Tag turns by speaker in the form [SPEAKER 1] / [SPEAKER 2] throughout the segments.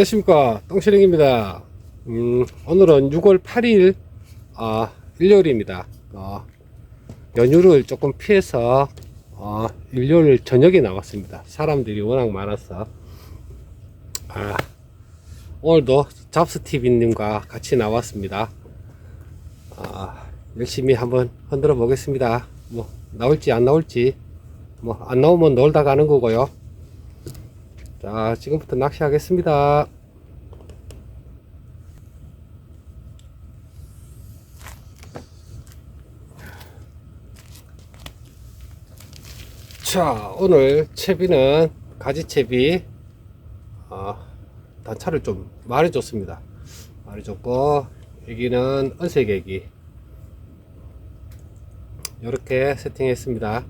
[SPEAKER 1] 안녕하십니까. 똥시랭입니다. 음, 오늘은 6월 8일 아, 일요일입니다. 어, 연휴를 조금 피해서 어, 일요일 저녁에 나왔습니다. 사람들이 워낙 많아서. 아, 오늘도 잡스TV님과 같이 나왔습니다. 아, 열심히 한번 흔들어 보겠습니다. 뭐 나올지 안 나올지. 뭐 안 나오면 놀다 가는 거고요. 자, 지금부터 낚시하겠습니다. 자, 오늘 채비는 가지채비, 어, 단차를 좀 말해줬습니다. 말해줬고, 여기는 은색애기. 이렇게 세팅했습니다.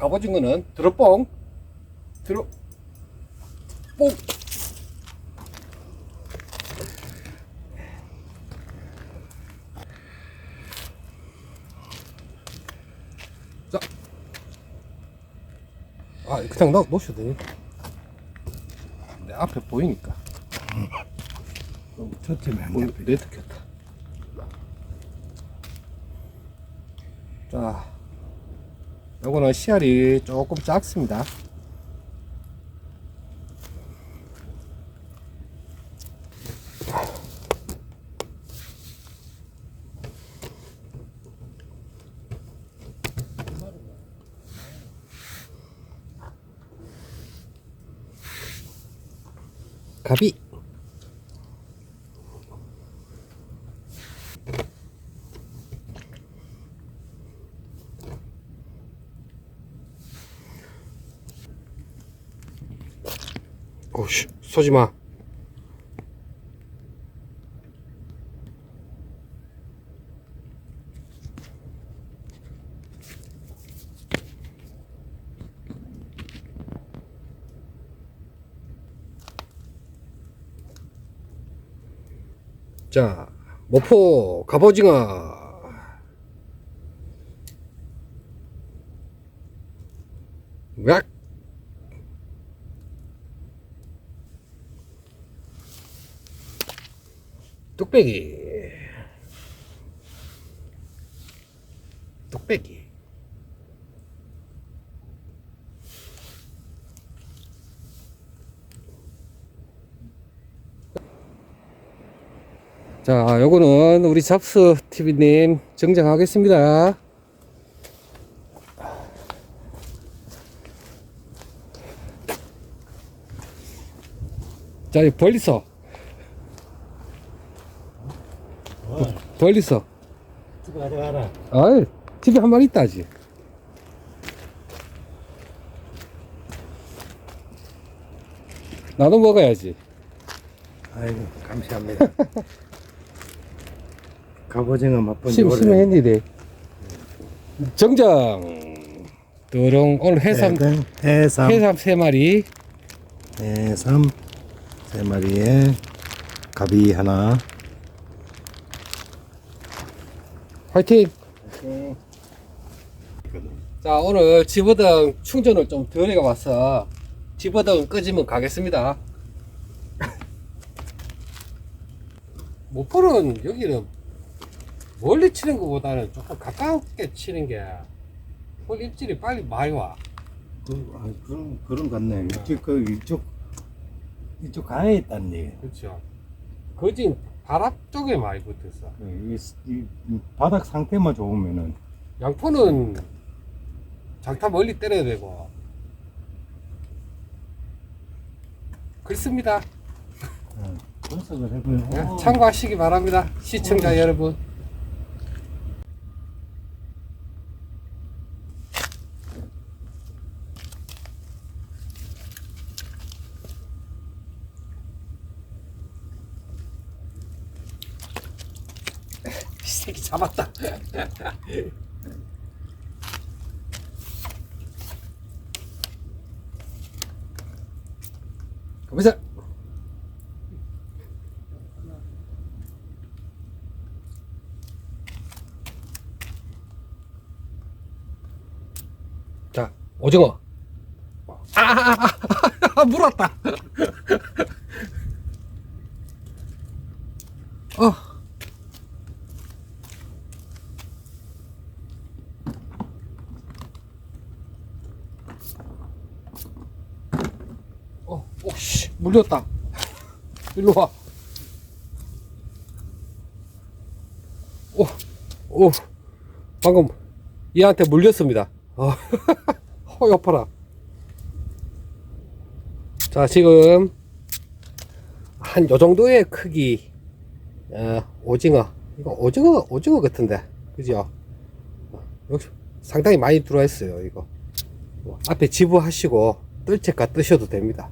[SPEAKER 1] 갑오징어는 드롭뽕 드롭 뽕 자. 아, 그냥 놔, 놓으셔도 되니까. 내 앞에 보이니까.
[SPEAKER 2] 저쯤에
[SPEAKER 1] 오, 네트 켰다. 자, 요거는 씨알이 조금 작습니다. 가비. 오씨, 쏘지 마. 자, 모포 갑오징어. 뚝배기 뚝배기 자, 요거는 우리 잡스 TV님 정정하겠습니다. 자, 이 벌리서. 벌리서.
[SPEAKER 2] 집에 가져가라.
[SPEAKER 1] 아이, 집에 한 마리 있다, 아직. 나도 먹어야지.
[SPEAKER 2] 아이고, 감사합니다. 갑오징어 맛본 지
[SPEAKER 1] 심,
[SPEAKER 2] 오래.
[SPEAKER 1] 심했는데. 정정. 도롱, 오늘 해삼,
[SPEAKER 2] 해삼, 해삼,
[SPEAKER 1] 해삼 세 마리.
[SPEAKER 2] 해삼 세 마리에 가비 하나.
[SPEAKER 1] 화이팅! 자, 오늘 집어등 충전을 좀 덜 해가 와서 집어등 끄지면 가겠습니다. 목포는 여기는 멀리 치는 것보다는 조금 가깝게 치는 게볼 입질이 빨리 많이 와.
[SPEAKER 2] 그, 아, 그런 그런 것 같네. 이쪽 그 이쪽 이쪽 강에 있다는 얘기.
[SPEAKER 1] 그렇죠. 거진 바람 쪽에 많이 붙었어.
[SPEAKER 2] 이, 이, 이 바닥 상태만 좋으면은
[SPEAKER 1] 양포는 장타 멀리 때려야 되고. 그렇습니다.
[SPEAKER 2] 분석을 해보면
[SPEAKER 1] 네,
[SPEAKER 2] 어,
[SPEAKER 1] 참고하시기 바랍니다. 시청자 여러분. 새끼 잡았다. 가보자. 자, 오징어. 아, 아, 아, 아, 물었다. 어. 어, 오씨, 물렸다. 일로 와. 오, 오, 방금 얘한테 물렸습니다. 어. 허, 여파라. 자, 지금, 한 요 정도의 크기, 어, 오징어. 이거 오징어, 오징어 같은데. 그죠? 어, 여기 상당히 많이 들어와 있어요, 이거. 뭐, 앞에 지부하시고, 뜰채가 뜨셔도 됩니다.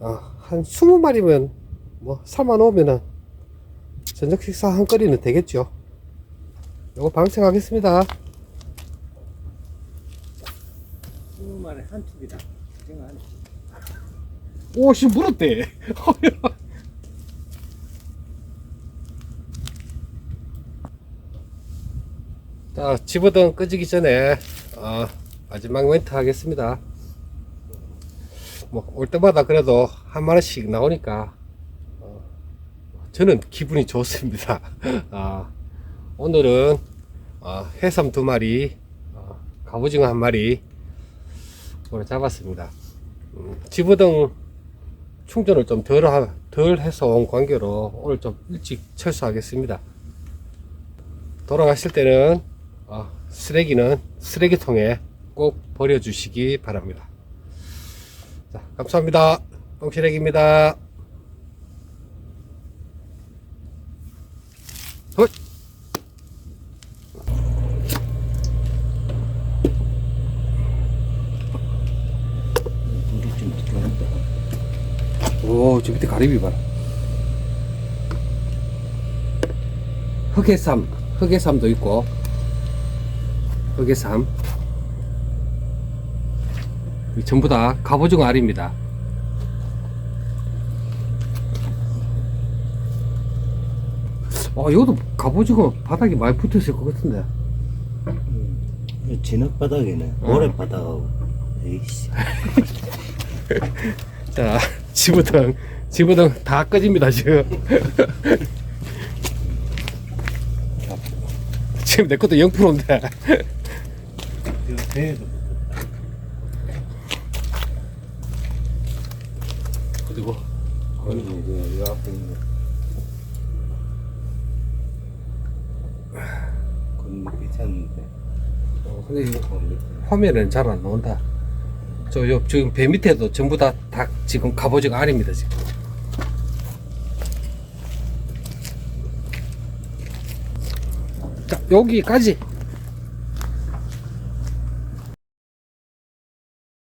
[SPEAKER 1] 어, 한 20마리면, 뭐, 삶아 놓으면은, 저녁 식사 한 거리는 되겠죠. 요거 방생하겠습니다.
[SPEAKER 2] 스무 마리 한 툭이다. 지금 한 툭.
[SPEAKER 1] 오씨 물었대. 자 집어등 끄지기 전에 어, 마지막 멘트 하겠습니다. 뭐 올 때마다 그래도 한 마리씩 나오니까 어, 저는 기분이 좋습니다. 아, 오늘은 어, 해삼 두 마리, 어, 갑오징어 한 마리 오늘 잡았습니다. 음, 집어등 충전을 좀 덜, 하, 덜 해서 온 관계로 오늘 좀 일찍 철수하겠습니다. 돌아가실 때는 어, 쓰레기는 쓰레기통에 꼭 버려주시기 바랍니다. 자, 감사합니다. 똥시래기입니다. 헛! 오, 저 밑에 가리비 봐라. 흑해삼, 흑해삼도 있고, 흑해삼. 이 전부 다 갑오징어 알입니다. 아, 이것도 갑오징어 바닥에 많이 붙어 있을 것 같은데.
[SPEAKER 2] 이 진흙 바닥이네.
[SPEAKER 1] 어.
[SPEAKER 2] 모래 바닥하고. 에이씨.
[SPEAKER 1] 자, 지부등, 지부등 다 꺼집니다, 지금. 지금 내 것도 0%인데.
[SPEAKER 2] 저 배에도
[SPEAKER 1] 뜨거.
[SPEAKER 2] 아니 이제 이 앞에 있는 괜찮은데.
[SPEAKER 1] 뭐 어, 근데 화면은 잘 안 나온다. 저 옆 지금 배 밑에도 전부 다 닭 지금 갑오징어 알입니다 지금. 자 여기까지.